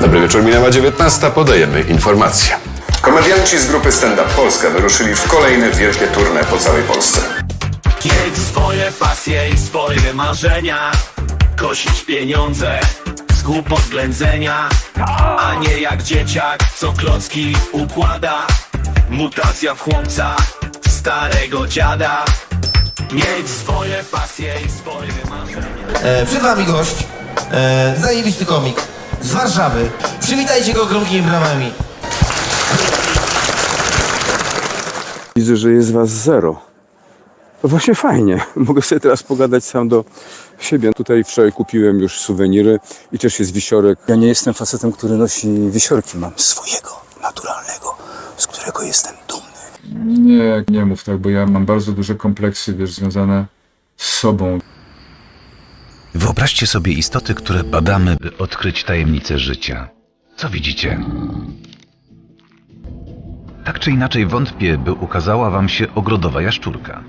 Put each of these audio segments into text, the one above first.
Dobry wieczór, minęła 19. Podajemy informacje. Komedianci z grupy Stand Up Polska wyruszyli w kolejne wielkie tournée po całej Polsce. Mieć swoje pasje i swoje marzenia Kosić pieniądze z głupot ględzenia A nie jak dzieciak, co klocki układa Mutacja w chłopca, starego dziada Mieć swoje pasje i swoje marzenia E, przed wami gość, e, zajebisty komik z Warszawy. Przywitajcie go gromkimi bramami. Widzę, że jest was zero. To właśnie fajnie. Mogę sobie teraz pogadać sam do siebie. Tutaj wczoraj kupiłem już suweniry i też jest wisiorek. Ja nie jestem facetem, który nosi wisiorki. Mam swojego, naturalnego, z którego jestem. Nie, nie mów tak, bo ja mam bardzo duże kompleksy, wiesz, związane z sobą. Wyobraźcie sobie istoty, które badamy, by odkryć tajemnice życia. Co widzicie? Tak czy inaczej wątpię, by ukazała wam się ogrodowa jaszczurka.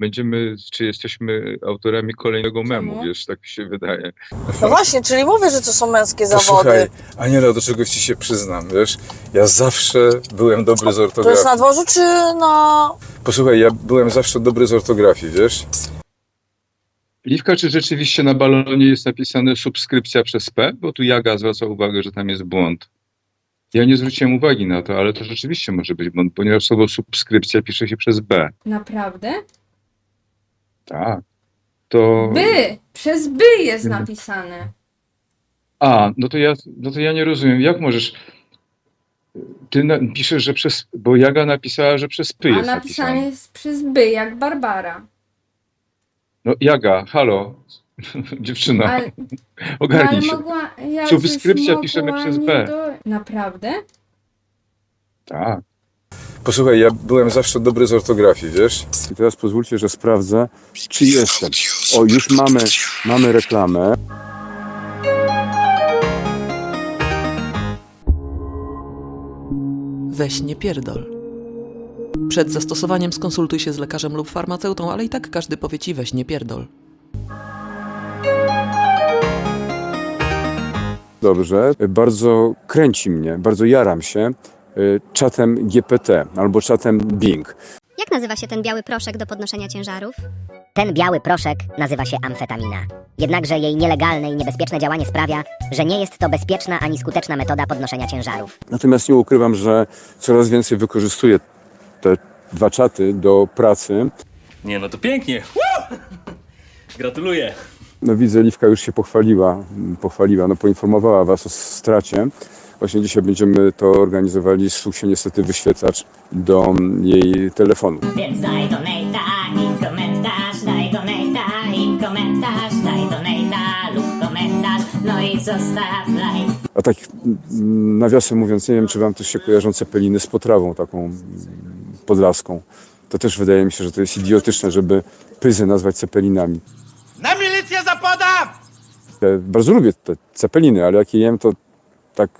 Będziemy, czy jesteśmy autorami kolejnego memu, wiesz, tak mi się wydaje. No właśnie, czyli mówię, że to są męskie Posłuchaj, zawody. Aniela, do czegoś ci się przyznam, wiesz? Ja zawsze byłem dobry z To jest ortografii. na dworzu czy na... Posłuchaj, ja byłem zawsze dobry z ortografii, wiesz? Liwka, czy rzeczywiście na balonie jest napisane subskrypcja przez P? Bo tu Jaga zwraca uwagę, że tam jest błąd. Ja nie zwróciłem uwagi na to, ale to rzeczywiście może być błąd, ponieważ słowo subskrypcja pisze się przez B. Naprawdę? Tak. To... By! Przez by jest napisane. A, no to ja, no to ja nie rozumiem. Jak możesz... Ty na, piszesz, że przez... Bo Jaga napisała, że przez P A jest napisane napisane. jest przez by, jak Barbara. No Jaga, halo, dziewczyna, Ale, ogarnij ale się. mogła... Ja Subskrypcja coś piszemy mogła przez nie B. Do... Naprawdę? Tak. Posłuchaj, ja byłem zawsze dobry z ortografii, wiesz? I teraz pozwólcie, że sprawdzę, czy jestem. O, już mamy, mamy reklamę. Weź nie pierdol. Przed zastosowaniem skonsultuj się z lekarzem lub farmaceutą, ale i tak każdy powie ci weź nie pierdol. Dobrze. Bardzo kręci mnie, bardzo jaram się czatem GPT albo czatem Bing. Jak nazywa się ten biały proszek do podnoszenia ciężarów? Ten biały proszek nazywa się amfetamina. Jednakże jej nielegalne i niebezpieczne działanie sprawia, że nie jest to bezpieczna ani skuteczna metoda podnoszenia ciężarów. Natomiast nie ukrywam, że coraz więcej wykorzystuję te dwa czaty do pracy. Nie no to pięknie Gratuluję No widzę, Liwka już się pochwaliła, pochwaliła, no poinformowała was o stracie. Właśnie dzisiaj będziemy to organizowali, stał się niestety wyświetlacz do jej telefonu. Więc daj donata i komentarz, daj donata i komentarz, daj donata lub komentarz, no i zostaw like. A tak mm, nawiasem mówiąc, nie wiem, czy wam też się kojarzą cepeliny z potrawą taką mm, podlaską. To też wydaje mi się, że to jest idiotyczne, żeby pyzy nazwać cepelinami. Na milicję zapadam! Ja bardzo lubię te cepeliny, ale jak je jem, to tak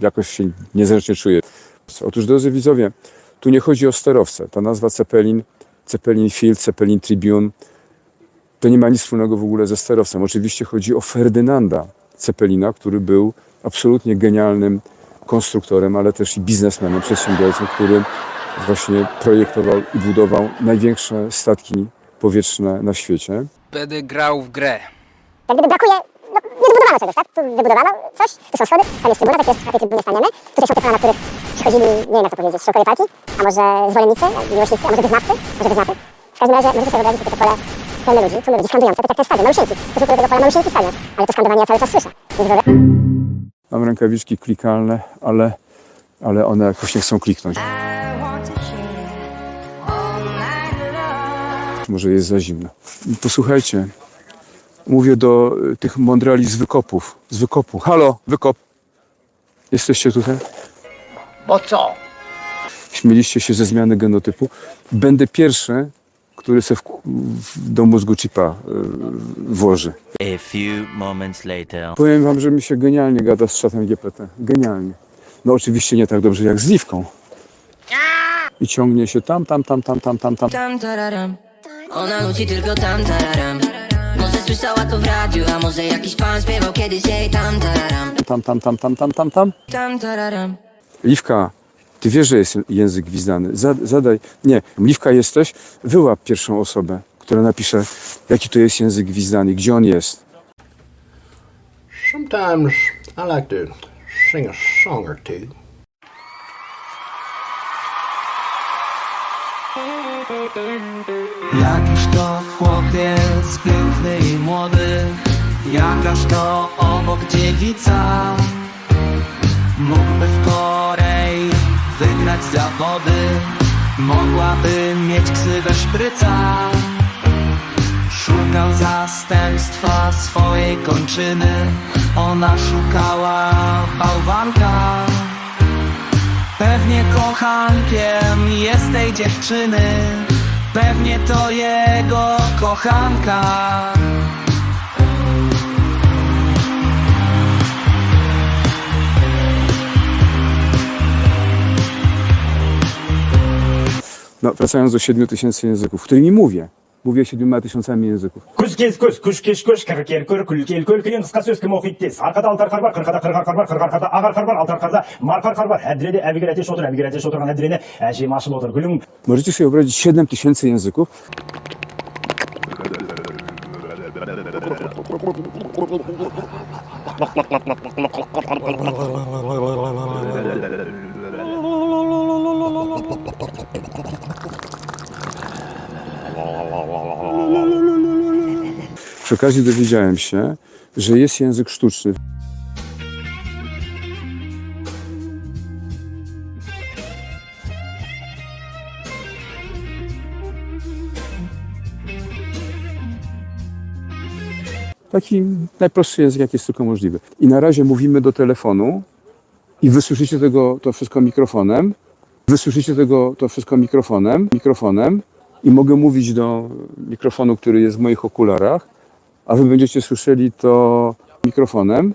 jakoś się niezręcznie czuję. Otóż, drodzy widzowie, tu nie chodzi o sterowce. Ta nazwa Cepelin, Cepelin Field, Cepelin Tribune, to nie ma nic wspólnego w ogóle ze sterowcem. Oczywiście chodzi o Ferdynanda Cepelina, który był absolutnie genialnym konstruktorem, ale też i biznesmenem, przedsiębiorcą, który właśnie projektował i budował największe statki powietrzne na świecie. Będę grał w grę. Jak gdyby brakuje, nie zbudowano czegoś, tak? Tu wybudowano coś, tu są schody, tam jest trybuna, takie, tej trybunie staniemy. Tutaj są te pola, na których przychodzili, nie wiem jak to powiedzieć, szukowie palki, a może zwolennicy, miłośnicy, a może wyznawcy, może wyznawcy. W każdym razie możecie sobie wyobrazić takie pole pełne ludzi, tłumy ludzi skandujące, tak jak ten stadion, malusieńki. Tu do tego pola malusieńki stadion, ale to skandowanie ja cały czas słyszę. Mam rękawiczki klikalne, ale, ale one jakoś nie chcą kliknąć. Może jest za zimno. Posłuchajcie, mówię do y, tych mądrali z wykopów. Z wykopu. Halo, wykop. Jesteście tutaj? Bo co? Śmieliście się ze zmiany genotypu. Będę pierwszy, który se w, w, do mózgu chipa y, włoży. A few moments later. Powiem wam, że mi się genialnie gada z czatem GPT. Genialnie. No oczywiście nie tak dobrze jak z Liwką. I ciągnie się tam, tam, tam, tam, tam, tam, tam. Tam tararam. Ona nuci tylko tam tararam. Słyszała to w radiu, a może jakiś pan śpiewał kiedyś jej tam tararam. Tam, tam, tam, tam, tam, tam, tam. Tam tararam. Liwka, ty wiesz, że jest język gwizdany. Zad, zadaj. Nie, Liwka jesteś, wyłap pierwszą osobę, która napisze, jaki to jest język gwizdany, gdzie on jest. Sometimes I like to sing a song or two. Jakiś to chłopiec piękny i młody Jakaż to obok dziewica. Mógłby w Korei wygrać zawody Mogłaby mieć ksywę szpryca. Szukał zastępstwa swojej kończyny Ona szukała bałwanka. Pewnie kochankiem jest tej dziewczyny Pewnie to jego kochanka No, wracając do 7 tysięcy języków, którymi mówię. вещи двумя тысячами языков. Күз кез көз, күш кеш көш, кір кер көр, күл кел көл кілең, қысқа сөз кім оқиды тез. Арқада алтар қар бар, қырқада қырғар қар бар, қырғар қарда ағар қар бар, алтар қарда марқар қар бар. Әдіреде әбігер әтеш отыр, әбігер әтеш отырған әдірені әжем ашып отыр. Гүлің. Можете себе выбрать 7 тысяч языков. Przy okazji dowiedziałem się, że jest język sztuczny. Taki najprostszy język, jaki jest tylko możliwy. I na razie mówimy do telefonu i wysłyszycie tego, to wszystko mikrofonem. Wysłyszycie tego, to wszystko mikrofonem, mikrofonem i mogę mówić do mikrofonu, który jest w moich okularach, a wy będziecie słyszeli to mikrofonem,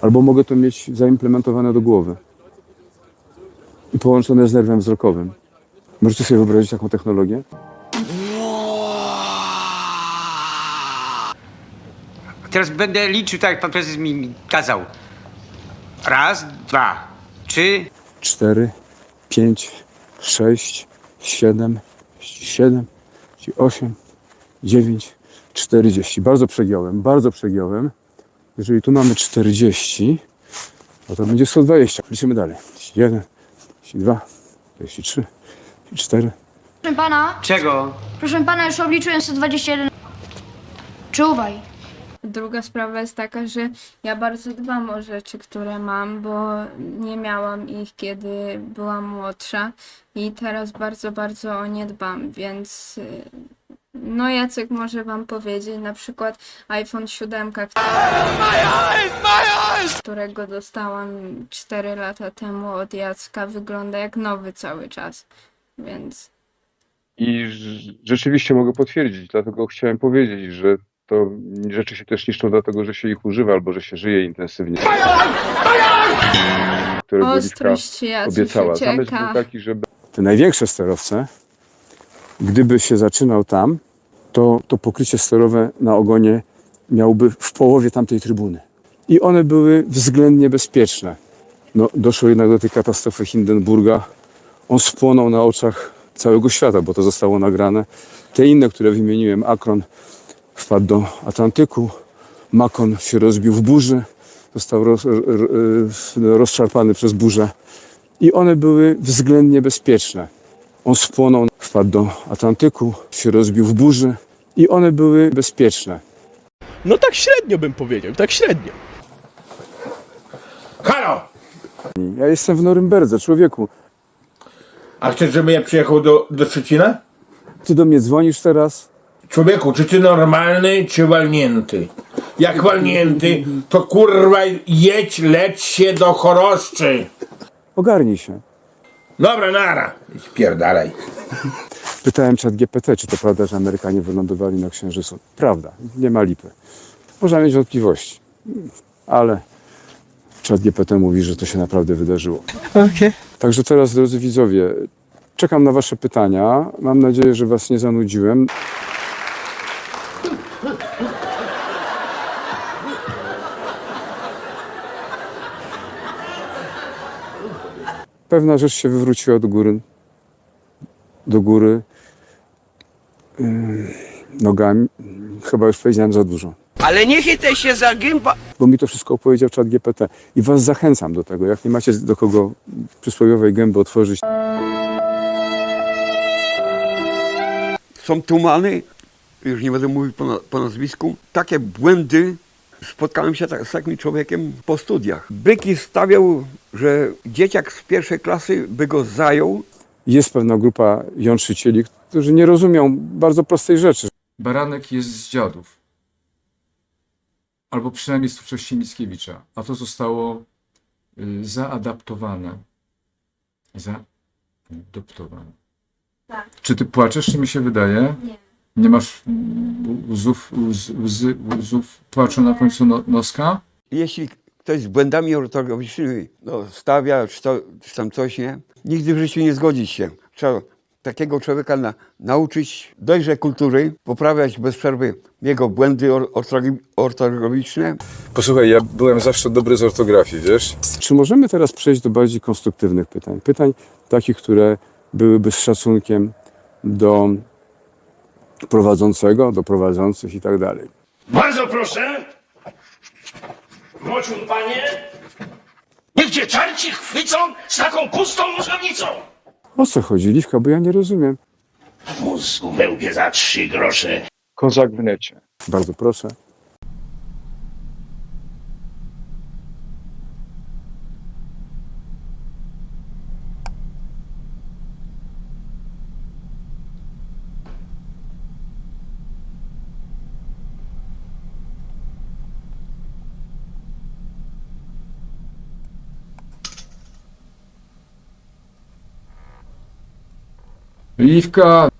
albo mogę to mieć zaimplementowane do głowy i połączone z nerwem wzrokowym. Możecie sobie wyobrazić taką technologię? Teraz będę liczył tak, jak pan prezes mi kazał. Raz, dwa, trzy, 4, 5, 6, 7, 7, 8, 9, 40. Bardzo przegiąłem, bardzo przegiąłem. Jeżeli tu mamy 40, no to będzie 120. Liczymy dalej. 1, 2, 23, 4. Proszę pana, czego? proszę pana, już obliczyłem 121. Czuwaj. Druga sprawa jest taka, że ja bardzo dbam o rzeczy, które mam, bo nie miałam ich, kiedy byłam młodsza i teraz bardzo, bardzo o nie dbam, więc y, no Jacek może wam powiedzieć, na przykład iPhone 7, którego dostałam 4 lata temu od Jacka, wygląda jak nowy cały czas, więc I rz- rzeczywiście mogę potwierdzić, dlatego chciałem powiedzieć, że to rzeczy się też niszczą dlatego, że się ich używa albo że się żyje intensywnie. Liwka ostrość Jacuś obiecała. Zamysł był taki, żeby... Te największe sterowce, gdyby się zaczynał tam, to, to pokrycie sterowe na ogonie miałby w połowie tamtej trybuny. I one były względnie bezpieczne. No, doszło jednak do tej katastrofy Hindenburga. On spłonął na oczach całego świata, bo to zostało nagrane. Te inne, które wymieniłem, Akron wpadł do Atlantyku, Makon się rozbił w burzy, został roz, r, rozszarpany przez burzę i one były względnie bezpieczne. On spłonął, wpadł do Atlantyku, się rozbił w burzy i one były bezpieczne. No tak średnio bym powiedział, tak średnio. Halo! Ja jestem w Norymberdze, człowieku. A chcesz, żebym ja przyjechał do, do Szczecina? Ty do mnie dzwonisz teraz? Człowieku, czy ty normalny, czy walnięty? Jak walnięty, to kurwa jedź, leć się do choroszczy. Ogarnij się. Dobra, nara. Spierdalaj. Pytałem czat GPT, czy to prawda, że Amerykanie wylądowali na Księżycu. Prawda, nie ma lipy. Można mieć wątpliwości, ale czat GPT mówi, że to się naprawdę wydarzyło. Także teraz, drodzy widzowie, czekam na Wasze pytania. Mam nadzieję, że Was nie zanudziłem. Pewna rzecz się wywróciła do góry. Do góry. Ym, nogami. Chyba już powiedziałem za dużo. Ale nie chytaj się za gęba. Bo mi to wszystko opowiedział czat GPT. I Was zachęcam do tego. Jak nie macie do kogo przysłowiowej gęby otworzyć, Są tumany, już nie będę mówił po, na, po nazwisku, takie błędy. Spotkałem się tak, z takim człowiekiem po studiach. Byki stawiał, że dzieciak z pierwszej klasy by go zajął, jest pewna grupa jątrzycieli, którzy nie rozumią bardzo prostej rzeczy. Baranek jest z dziadów. Albo przynajmniej z twórczości Mickiewicza. A to zostało y, zaadaptowane. Zaadoptowane. Tak. Czy ty płaczesz, czy mi się wydaje? Nie. Nie masz łzów, łz, łzy, łzów płaczu na końcu no, noska? jeśli ktoś z błędami ortograficznymi no, stawia, czy, to, czy tam coś, nie? Nigdy w życiu nie zgodzić się. Trzeba takiego człowieka na, nauczyć dojrzej kultury, poprawiać bez przerwy jego błędy or, ortogra- ortograficzne. Posłuchaj, ja byłem zawsze dobry z ortografii, wiesz? Czy możemy teraz przejść do bardziej konstruktywnych pytań? Pytań takich, które byłyby z szacunkiem do prowadzącego, do prowadzących i tak dalej. Bardzo proszę. Mociun panie. Niech cię czarci chwycą z taką pustą nożownicą. O co chodzi, Liwka, bo ja nie rozumiem. Mózgu wełbie za trzy grosze. Kozak w necie. Bardzo proszę. Liwka,